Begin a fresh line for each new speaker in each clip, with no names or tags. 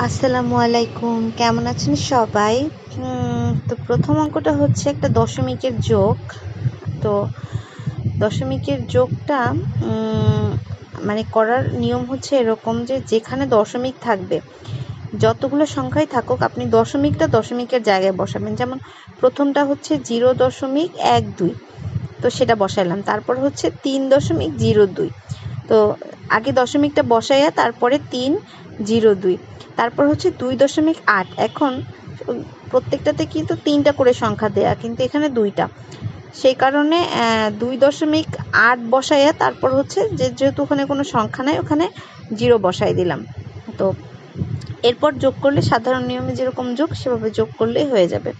আসসালামু আলাইকুম, কেমন আছেন সবাই? তো প্রথম অঙ্কটা হচ্ছে একটা দশমিকের যোগ। তো দশমিকের যোগটা মানে করার নিয়ম হচ্ছে এরকম যে যেখানে দশমিক থাকবে, যতগুলো সংখ্যাই থাকুক, আপনি দশমিকটা দশমিকের জায়গায় বসাবেন। যেমন প্রথমটা হচ্ছে জিরো দশমিক এক দুই, তো সেটা বসাইলাম। তারপর হচ্ছে তিন দশমিক জিরো দুই, তো আগে দশমিকটা বসাইয়া তারপরে তিন, জিরো, দুই। তারপর হচ্ছে দুই দশমিক আট। এখন প্রত্যেকটাতে কিন্তু তিনটা করে সংখ্যা দেয়া, কিন্তু এখানে দুইটা। সেই কারণে দুই দশমিক আট বসাইয়া তারপর হচ্ছে যে যেহেতু ওখানে কোনো সংখ্যা নাই, ওখানে জিরো বসাই দিলাম। তো এরপর যোগ করলে সাধারণ নিয়মে যেরকম যোগ, সেভাবে যোগ করলেই হয়ে যাবে।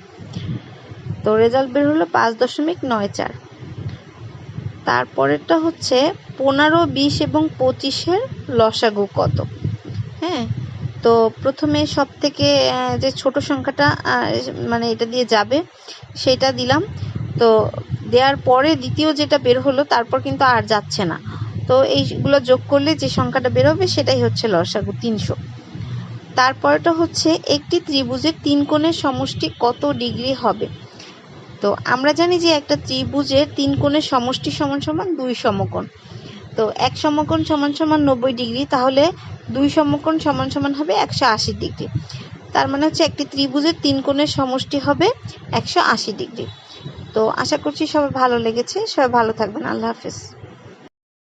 তো রেজাল্ট বের হলো পাঁচ দশমিক নয় চার। তারপরেরটা হচ্ছে পনেরো, বিশ এবং পঁচিশের লসাগু কত? হ্যাঁ তো প্রথমে সব থেকে যে ছোট সংখ্যাটা মানে এটা দিয়ে যাবে, সেটা দিলাম। তো দেওয়ার পরে দ্বিতীয় যেটা বের হলো, তারপর কিন্তু আর যাচ্ছে না। তো এইগুলো যোগ করলে যে সংখ্যাটা বেরোবে, সেটাই হচ্ছে লসাগু তিনশো। তারপরটা হচ্ছে একটি ত্রিভুজের তিন কোণের সমষ্টি কত ডিগ্রি হবে? তো আমরা জানি যে একটা ত্রিভুজের তিন কোণের সমষ্টি সমান সমান দুই সমকোণ। তো এক সমকোণ সমান সমান নব্বই ডিগ্রি, তাহলে দুই সমকোণ সমান সমান হবে একশো আশি ডিগ্রি। তার মানে হচ্ছে একটি ত্রিভুজের তিন কোণের সমষ্টি হবে একশো আশি ডিগ্রি। তো আশা করছি সবাই ভালো লেগেছে। সবাই ভালো থাকবেন। আল্লাহ হাফেজ।